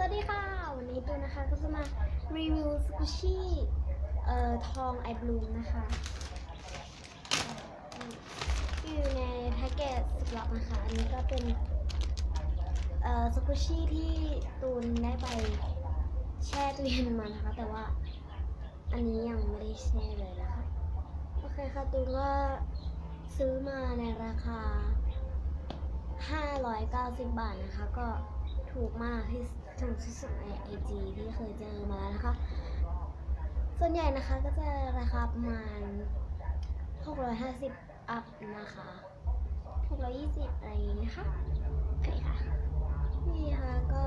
สวัสดีค่ะ วันนี้ตูนนะคะก็จะมารีวิวสกูชี่เอ่อทองไอบลูมนะคะอยู่ในแพ็กเกจสิบล็อกนะคะ อันนี้ก็เป็นเอ่อสกูชี่ที่ตูนได้ไปแช่ตู้เย็นมานะคะ แต่ว่าอันนี้ยังไม่ได้แช่เลยนะคะ โอเคค่ะตูนก็ซื้อมาในราคา 590 บาทนะคะก็ ถูกมากที่ถูกที่สุดใน IG ที่เคยเจอมาแล้วนะคะ ส่วนใหญ่นะคะก็จะราคาประมาณ 650 อัพนะคะ620 อะไรอย่างนี้นะคะโอเคค่ะ นี่ค่ะก็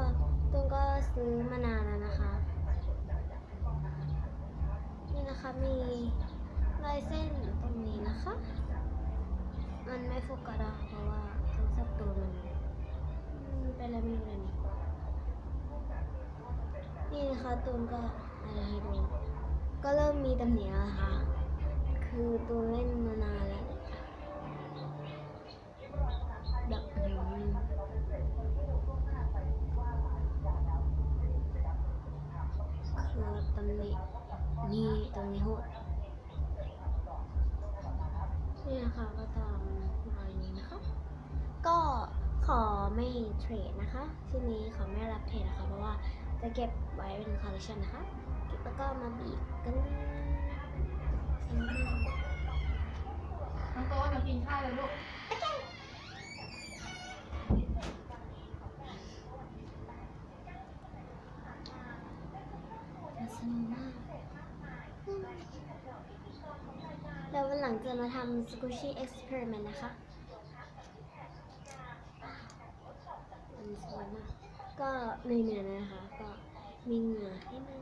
ตุนก็ซื้อมานานแล้วนะคะ นี่นะคะมีลายเส้นตรงนี้นะคะ มันไม่โฟกัสเพราะว่าโทรศัพท์ตัวมันอืมเป็นอะไรไม่รู้เลยนี่ นี่นะคะตูนก็อะไรให้ดู ก็เริ่มมีตำหนิแล้วนะคะคือตูนเล่นมานานแล้วแบบอืมคือตำหนินี่ตรงนี้โหดนี่นะคะก็ตามรอยนี้นะคะ ก็ขอไม่เทรดนะคะชิ้นนี้ขอไม่รับเทรดนะคะเพราะว่า จะเก็บไว้เป็นคอลเลคชันนะคะเก็บแล้วก็มาบีบกันน้องโต๊ะเดี๋ยวกินข้าวเลยลูกสนุกมากแล้ววันหลังจะมาทำสกูชี่เอ็กซ์เพร์เมนต์นะคะอันนี้สวยมากก็ในเนื้อนะคะก็ มีเหงื่อให้มัน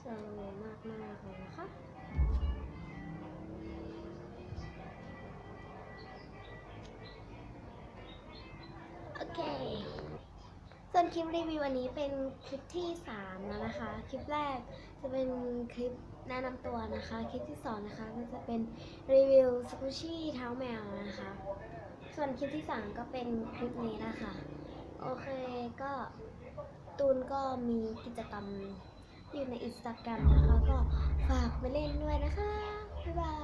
สวยมากมากเลยนะคะโอเคส่วนคลิปรีวิวอันนี้เป็นคลิปที่ 3 แล้วนะคะ คลิปแรกจะเป็น คลิปแนะนำตัวนะคะ คลิปที่2นะคะก็จะเป็นรีวิวสกูชี่เท้าแมวนะคะ ส่วนคลิปที่3ก็เป็นคลิปนี้นะคะโอเคก็ตูนก็มีกิจกรรมอยู่ในอินสตาแกรมนะคะ ก็ฝากไปเล่นด้วยนะคะ บ๊ายบาย